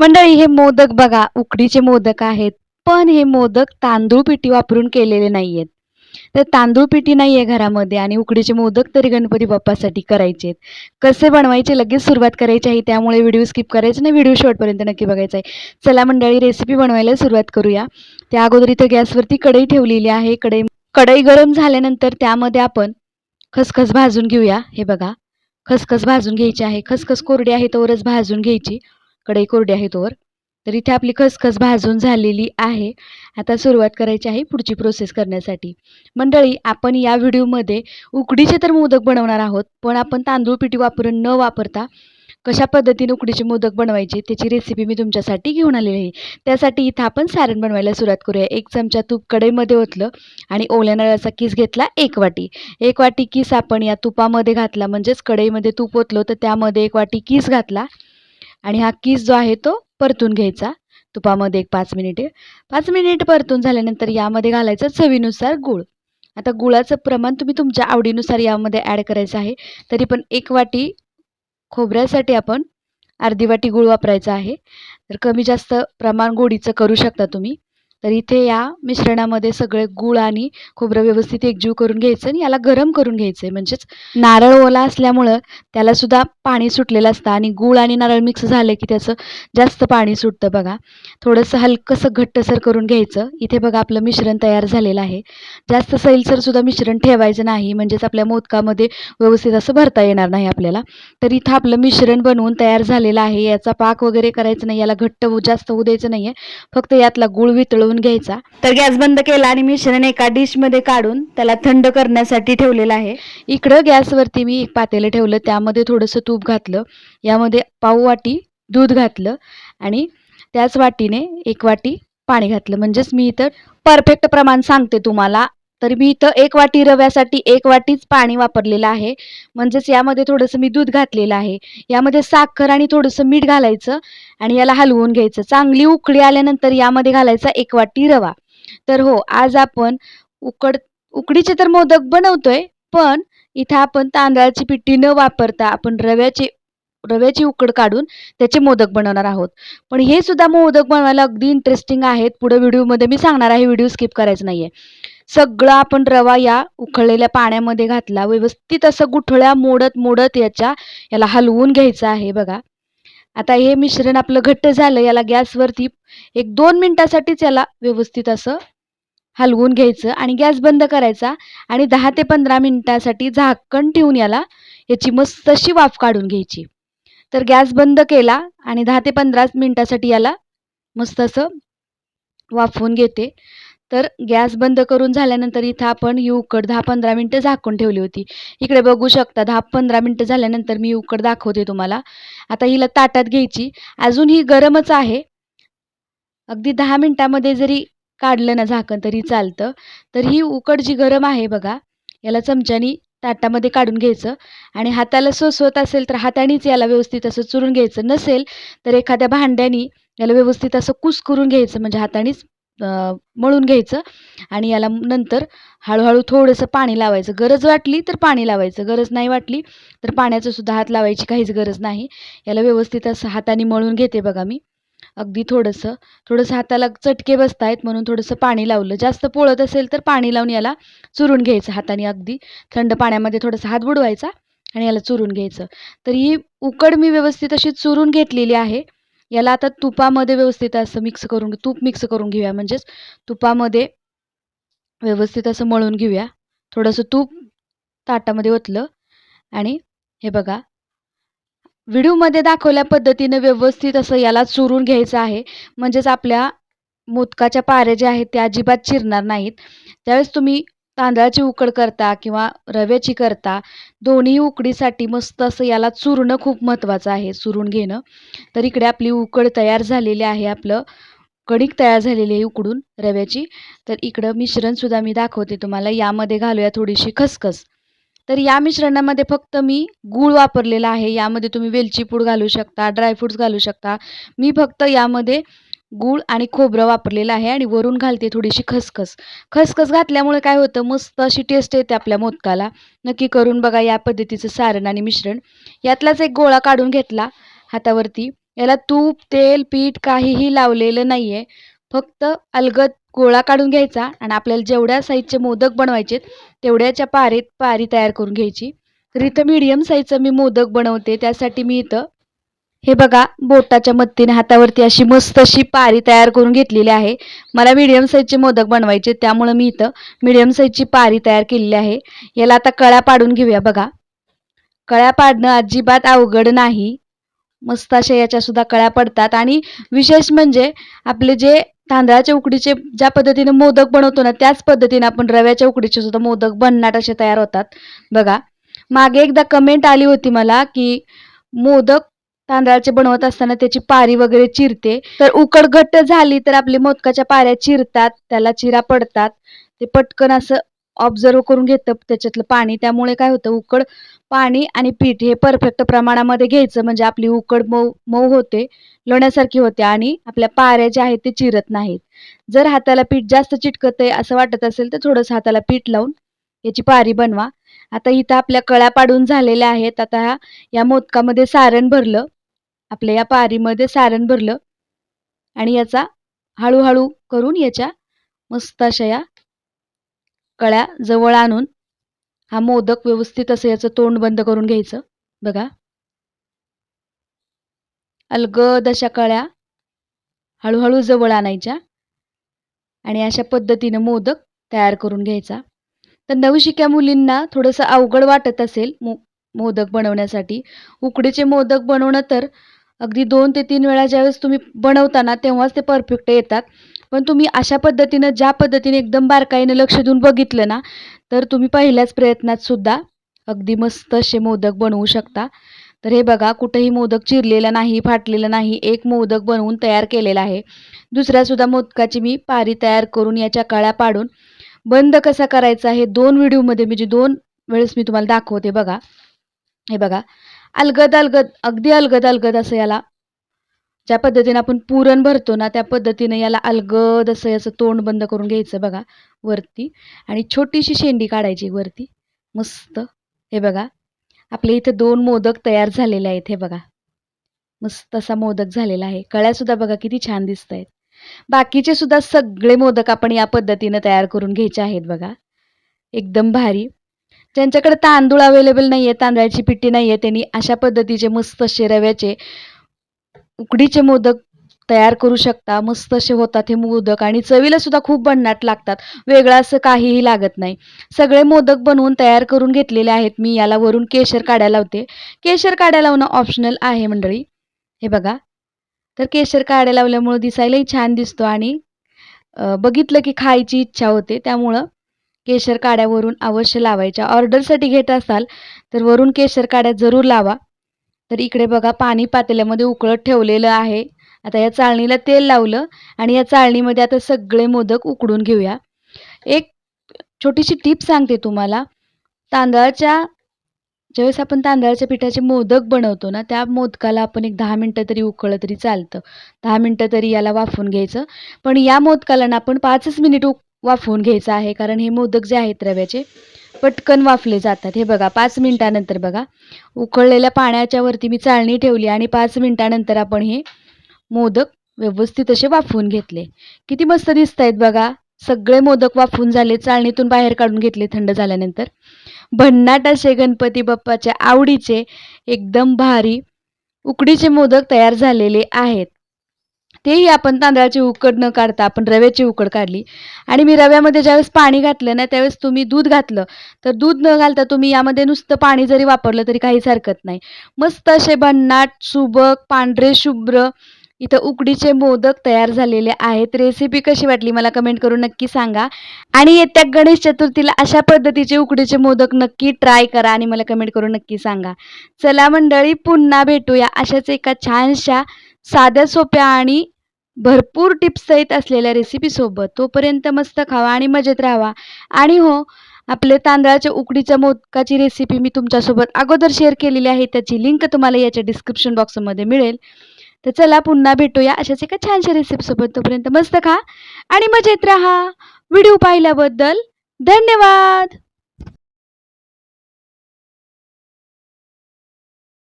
मंडळी हे मोदक बघा उकडीचे मोदक आहेत. पण हे मोदक तांदूळ पिठी वापरून केलेले नाही आहेत तर तांदूळ पिठी नाही आहे घरामध्ये आणि उकडीचे मोदक तरी गणपती बाप्पासाठी करायचे आहेत कसे बनवायचे लगेच सुरुवात करायची आहे त्यामुळे व्हिडिओ स्किप करायचा नाही व्हिडिओ शेवटपर्यंत नक्की बघायचा आहे. चला मंडळी रेसिपी बनवायला सुरुवात करूया. त्या अगोदर इथं गॅसवरती कढई ठेवलेली आहे. कढई कढई गरम झाल्यानंतर त्यामध्ये आपण खसखस भाजून घेऊया. हे बघा खसखस भाजून घ्यायची आहे. खसखस कोरडी आहे तोवरच भाजून घ्यायची. कढई कोरडी आहे तोवर. तर इथे आपली खसखस भाजून झालेली आहे. आता सुरुवात करायची आहे पुढची प्रोसेस करण्यासाठी. मंडळी आपण या व्हिडिओमध्ये उकडीचे तर मोदक बनवणार आहोत पण आपण तांदूळ पिठी वापरून न वापरता कशा पद्धतीने उकडीचे मोदक बनवायचे त्याची रेसिपी मी तुमच्यासाठी घेऊन आलेली आहे. त्यासाठी इथं आपण सारण बनवायला सुरुवात करूया. एक चमचा तूप कढईमध्ये ओतलं आणि ओल्या नळाचा किस घेतला एक वाटी. एक वाटी किस आपण या तुपामध्ये घातला म्हणजेच कढईमध्ये तूप ओतलं तर त्यामध्ये एक वाटी किस घातला. आणि हा किस जो आहे तो परतून घ्यायचा. तुपामध्ये एक पाच मिनिटे. पाच मिनिट परतून झाल्यानंतर यामध्ये घालायचं चवीनुसार गूळ. आता गुळाचं प्रमाण तुम्ही तुमच्या आवडीनुसार यामध्ये ॲड करायचं आहे. तरी पण एक वाटी खोबऱ्यासाठी आपण अर्धी वाटी गूळ वापरायचा आहे. तर कमी जास्त प्रमाण गोडीचं करू शकता तुम्ही. तर इथे या मिश्रणामध्ये सगळे गूळ आणि खोबरं व्यवस्थित एकजीव करून घ्यायचं आणि याला गरम करून घ्यायचं आहे म्हणजेच नारळ ओला असल्यामुळं त्यालासुद्धा पाणी सुटलेलं असतं आणि गूळ आणि नारळ मिक्स झालं की त्याचं जास्त पाणी सुटतं बघा. थोडंसं हलकंसं घट्टसर करून घ्यायचं. इथे बघा आपलं मिश्रण तयार झालेलं आहे. जास्त सैलसरसुद्धा मिश्रण ठेवायचं नाही. म्हणजेच आपल्या मोदकामध्ये व्यवस्थित असं भरता येणार नाही आपल्याला. तर इथं आपलं मिश्रण बनवून तयार झालेलं आहे. याचा पाक वगैरे करायचं नाही. याला घट्ट जास्त होऊ द्यायचं नाही आहे फक्त यातला गूळ वितळवून घ्यायचा. तर गॅस बंद केला आणि मिश्रण एका डिशमध्ये काढून त्याला थंड करण्यासाठी ठेवलेलं आहे. इकडं गॅसवरती मी एक पातेलं ठेवलं. त्यामध्ये थोडंसं तूप घातलं. यामध्ये पाव वाटी दूध घातलं. आणि त्याच वाटीने एक वाटी पाणी घातलं. म्हणजेच मी इथं परफेक्ट प्रमाण सांगते तुम्हाला. तर मी इथं एक वाटी रव्यासाठी एक वाटीच पाणी वापरलेलं आहे. म्हणजेच यामध्ये थोडंसं मी दूध घातलेलं आहे. यामध्ये साखर आणि थोडंसं मीठ घालायचं आणि याला हलवून घ्यायचं. चांगली उकळी आल्यानंतर यामध्ये घालायचा एक वाटी रवा. तर हो आज आपण उकड उकडीचे तर मोदक बनवतोय पण इथं आपण तांदळाची पिठी न वापरता आपण रव्याची रव्याची उकड काढून त्याचे मोदक बनवणार आहोत. पण हे सुद्धा मोदक बनवायला अगदी इंटरेस्टिंग आहेत. पुढे व्हिडिओमध्ये मी सांगणार आहे व्हिडिओ स्किप करायचं नाही आहे सगळं आपण रवा या उकळलेल्या पाण्यामध्ये घातला. व्यवस्थित असं गुठळ्या मोडत मोडत याच्या याला हलवून घ्यायचं आहे बघा. आता हे मिश्रण आपलं घट्ट झालं याला गॅसवरती एक दोन मिनटासाठीच याला व्यवस्थित असं हलवून घ्यायचं आणि गॅस बंद करायचा आणि दहा ते पंधरा मिनटासाठी झाकण ठेवून याला याची मस्त अशी वाफ काढून घ्यायची. तर गॅस बंद केला आणि दहा ते पंधरा मिनटासाठी याला मस्त असं वाफवून घेते. तर गॅस बंद करून झाल्यानंतर इथं आपण ही उकड दहा पंधरा मिनटं झाकून ठेवली होती. इकडे बघू शकता दहा पंधरा मिनटं झाल्यानंतर मी उकड दाखवते तुम्हाला. आता हिला ताटात घ्यायची. अजून ही गरमच आहे. अगदी दहा मिनटामध्ये जरी काढलं ना झाकण तरी चालतं. तर ही उकड जी गरम आहे बघा याला चमच्यानी ताटामध्ये काढून घ्यायचं. आणि हाताला सोसवत असेल तर हातानेच याला व्यवस्थित असं चुरून घ्यायचं. नसेल तर एखाद्या भांड्यानी याला व्यवस्थित असं कुस करून घ्यायचं म्हणजे हातानेच मळून घ्यायचं आणि याला नंतर हळूहळू थोडंसं पाणी लावायचं. गरज वाटली तर पाणी लावायचं. गरज नाही वाटली तर पाण्याचं सुद्धा हात लावायची काहीच गरज नाही. याला व्यवस्थित असं हाताने मळून घेते बघा मी. अगदी थोडंसं. थोडंसं हाताला चटके बसत आहेत म्हणून थोडंसं पाणी लावलं. जास्त पोळत असेल तर पाणी लावून याला चुरून घ्यायचं हाताने अगदी. थंड पाण्यामध्ये थोडासा हात बुडवायचा आणि याला चुरून घ्यायचं. तर ही उकड मी व्यवस्थित अशी चुरून घेतलेली आहे. याला आता तुपामध्ये व्यवस्थित असं मिक्स करून तूप मिक्स करून घेऊया. म्हणजेच तुपामध्ये व्यवस्थित असं मळून घेऊया. थोडंसं तूप ताटामध्ये ओतलं. आणि हे बघा व्हिडिओमध्ये दाखवल्या पद्धतीनं व्यवस्थित असं याला चुरून घ्यायचं आहे. म्हणजेच आपल्या मोदकाच्या पाऱ्या ज्या आहेत त्या अजिबात चिरणार नाहीत. त्यावेळेस तुम्ही तांदळाची उकड करता किंवा रव्याची करता दोन्ही उकडीसाठी मस्त असं याला चुरणं खूप महत्त्वाचं आहे चुरून घेणं. तर इकडे आपली उकड तयार झालेली आहे आपलं. कणिक तयार झालेली आहे उकडून रव्याची. तर इकडं मिश्रणसुद्धा मी दाखवते तुम्हाला. यामध्ये घालूया थोडीशी खसखस. तर या मिश्रणामध्ये फक्त मी गूळ वापरलेला आहे. यामध्ये तुम्ही वेलची पूड घालू शकता ड्रायफ्रूट्स घालू शकता. मी फक्त यामध्ये गूळ आणि खोबरं वापरलेलं आहे आणि वरून घालते थोडीशी खसखस. खसखस घातल्यामुळे काय होतं? मस्त अशी टेस्ट येते आपल्या मोदकाला. नक्की करून बघा या पद्धतीचं सारण आणि मिश्रण. यातलाच एक गोळा काढून घेतला हातावरती. याला तूप तेल पीठ काहीही लावलेलं नाही आहे फक्त अलगद गोळा काढून घ्यायचा आणि आपल्याला जेवढ्या साईजचे मोदक बनवायचे तेवढ्याच्या पारीत पारी तयार करून घ्यायची. तर इथं मीडियम साईजचं मी मोदक बनवते. त्यासाठी मी इथं हे बघा बोटाच्या मदतीने हातावरती अशी मस्त अशी पारी तयार करून घेतलेली आहे. मला मिडियम साईजचे मोदक बनवायचे त्यामुळं मी इथं मीडियम साईजची पारी तयार केलेली आहे. याला आता कळ्या पाडून घेऊया बघा. कळ्या पाडणं अजिबात अवघड नाही. मस्त अशा याच्यासुद्धा कळ्या पडतात. आणि विशेष म्हणजे आपले जे तांदळाच्या उकडीचे ज्या पद्धतीने मोदक बनवतो ना त्याच पद्धतीने आपण रव्याच्या उकडीचे सुद्धा मोदक बनणार असे तयार होतात. बघा मागे एकदा कमेंट आली होती मला की मोदक तांदळाचे बनवत असताना त्याची पारी वगैरे चिरते. तर उकड घट्ट झाली तर आपली मोदकाच्या पाऱ्या चिरतात त्याला चिरा पडतात. ते पटकन असं ऑब्झर्व करून घेतं त्याच्यातलं पाणी. त्यामुळे काय होतं उकड पाणी आणि पीठ हे परफेक्ट प्रमाणामध्ये घ्यायचं. म्हणजे आपली उकड मऊ मऊ होते लोण्यासारखी होते आणि आपल्या पाऱ्या ज्या आहेत ते चिरत नाहीत. जर हाताला पीठ जास्त चिटकत आहे असं वाटत असेल तर थोडंसं हाताला पीठ लावून याची पारी बनवा. आता इथं आपल्या कळ्या पाडून झालेल्या आहेत. आता ह्या या मोदकामध्ये सारण भरलं. आपल्या या पारीमध्ये सारण भरलं आणि याचा हळूहळू करून याच्या मस्त अशा या कळ्या जवळ आणून हा मोदक व्यवस्थित असं याचं तोंड बंद करून घ्यायचं. बघा. अलगद अशा कळ्या हळूहळू जवळ आणायच्या आणि अशा पद्धतीनं मोदक तयार करून घ्यायचा. तर नवशिक्या मुलींना थोडंसं अवघड वाटत असेल मो मोदक बनवण्यासाठी. उकडीचे मोदक बनवणं तर अगदी दोन ते तीन वेळा ज्यावेळेस तुम्ही बनवताना तेव्हाच ते परफेक्ट येतात. पण तुम्ही अशा पद्धतीनं ज्या पद्धतीने एकदम बारकाईनं लक्ष देऊन बघितलं ना तर तुम्ही पहिल्याच प्रयत्नात सुद्धा अगदी मस्त असे मोदक बनवू शकता. तर हे बघा कुठेही मोदक चिरलेला नाही फाटलेलं नाही एक मोदक बनवून तयार केलेला आहे. दुसऱ्यासुद्धा मोदकाची मी पारी तयार करून याच्या काळ्या पाडून बंद कसा करायचा हे दोन व्हिडिओमध्ये म्हणजे दोन वेळेस मी तुम्हाला दाखवते बघा. हे बघा. अलगद अलगद अगदी अलगद अलगद असं याला ज्या पद्धतीने आपण पुरण भरतो ना त्या पद्धतीने याला अलगद असं याचं तोंड बंद करून घ्यायचं बघा वरती. आणि छोटीशी शेंडी काढायची वरती. मस्त. हे बघा. आपल्या इथे दोन मोदक तयार झालेले आहेत हे बघा. मस्त असा मोदक झालेला आहे. कळ्यासुद्धा बघा किती छान दिसत आहेत बाकीचे सुद्धा सगळे मोदक आपण या पद्धतीनं तयार करून घ्यायचे आहेत बघा. एकदम भारी. ज्यांच्याकडे तांदूळ अवेलेबल नाही आहे तांदळाची पिठी नाही आहे त्यांनी अशा पद्धतीचे मस्त असे रव्याचे उकडीचे मोदक तयार करू शकता. मस्त असे होतात हे मोदक आणि चवीला सुद्धा खूप भन्नाट लागतात. वेगळं असं काहीही लागत नाही. सगळे मोदक बनवून तयार करून घेतलेले आहेत मी. याला वरून केशर काढायला लावते. केशर काढायला लावणं ऑप्शनल आहे मंडळी. हे बघा. तर केशर काढायला लावल्यामुळं दिसायलाही छान दिसतो आणि बघितलं की खायची इच्छा होते. त्यामुळं केशर काड्यावरून अवश्य लावायच्या. ऑर्डरसाठी घेत असाल तर वरून केशर काड्या जरूर लावा. तर इकडे बघा पाणी पातेल्यामध्ये उकळत ठेवलेलं आहे. आता या चाळणीला तेल लावलं आणि या चाळणीमध्ये आता सगळे मोदक उकडून घेऊया. एक छोटीशी टीप सांगते तुम्हाला. तांदळाच्या ज्यावेळेस आपण तांदळाच्या पिठाचे मोदक बनवतो ना त्या मोदकाला आपण एक दहा मिनटं तरी उकळलं तरी चालतं. दहा मिनटं तरी याला वाफून घ्यायचं. पण या मोदकाला ना आपण पाचच मिनिट उक वाफवून घ्यायचं आहे कारण हे मोदक जे आहेत रव्याचे पटकन वाफले जातात. हे बघा पाच मिनटानंतर बघा. उकळलेल्या पाण्याच्या वरती मी चाळणी ठेवली आणि पाच मिनटानंतर आपण हे मोदक व्यवस्थित असे वाफवून घेतले. किती मस्त दिसत आहेत बघा. सगळे मोदक वाफवून झाले चाळणीतून बाहेर काढून घेतले थंड झाल्यानंतर. भन्नाट असे गणपती बाप्पाच्या आवडीचे एकदम भारी उकडीचे मोदक तयार झालेले आहेत. तेही आपण तांदळाची उकड न काढता आपण रव्याची उकड काढली. आणि मी रव्यामध्ये ज्यावेळेस पाणी घातलं ना त्यावेळेस तुम्ही दूध घातलं. तर दूध न घालता तुम्ही यामध्ये नुसतं पाणी जरी वापरलं तरी काहीच हरकत नाही. मस्त असे भन्नाट सुबक पांढरे शुभ्र इथं उकडीचे मोदक तयार झालेले आहेत. रेसिपी कशी वाटली मला कमेंट करून नक्की सांगा. आणि येत्या गणेश चतुर्थीला अशा पद्धतीचे उकडीचे मोदक नक्की ट्राय करा आणि मला कमेंट करून नक्की सांगा. चला मंडळी पुन्हा भेटूया अशाच एका छानशा साध्या सोप्या आणि भरपूर टिप्स सहित असलेल्या रेसिपीसोबत तोपर्यंत मस्त खावा आणि मजेत राहावा. आणि हो आपले तांदळाच्या उकडीच्या मोदकाची रेसिपी मी तुमच्यासोबत अगोदर शेअर केलेली आहे. त्याची लिंक तुम्हाला याच्या डिस्क्रिप्शन बॉक्समध्ये मिळेल. तर चला पुन्हा भेटूया अशाच एका छानशा रेसिपीसोबत तोपर्यंत मस्त खा आणि मजेत राहा. व्हिडिओ पाहिल्याबद्दल धन्यवाद!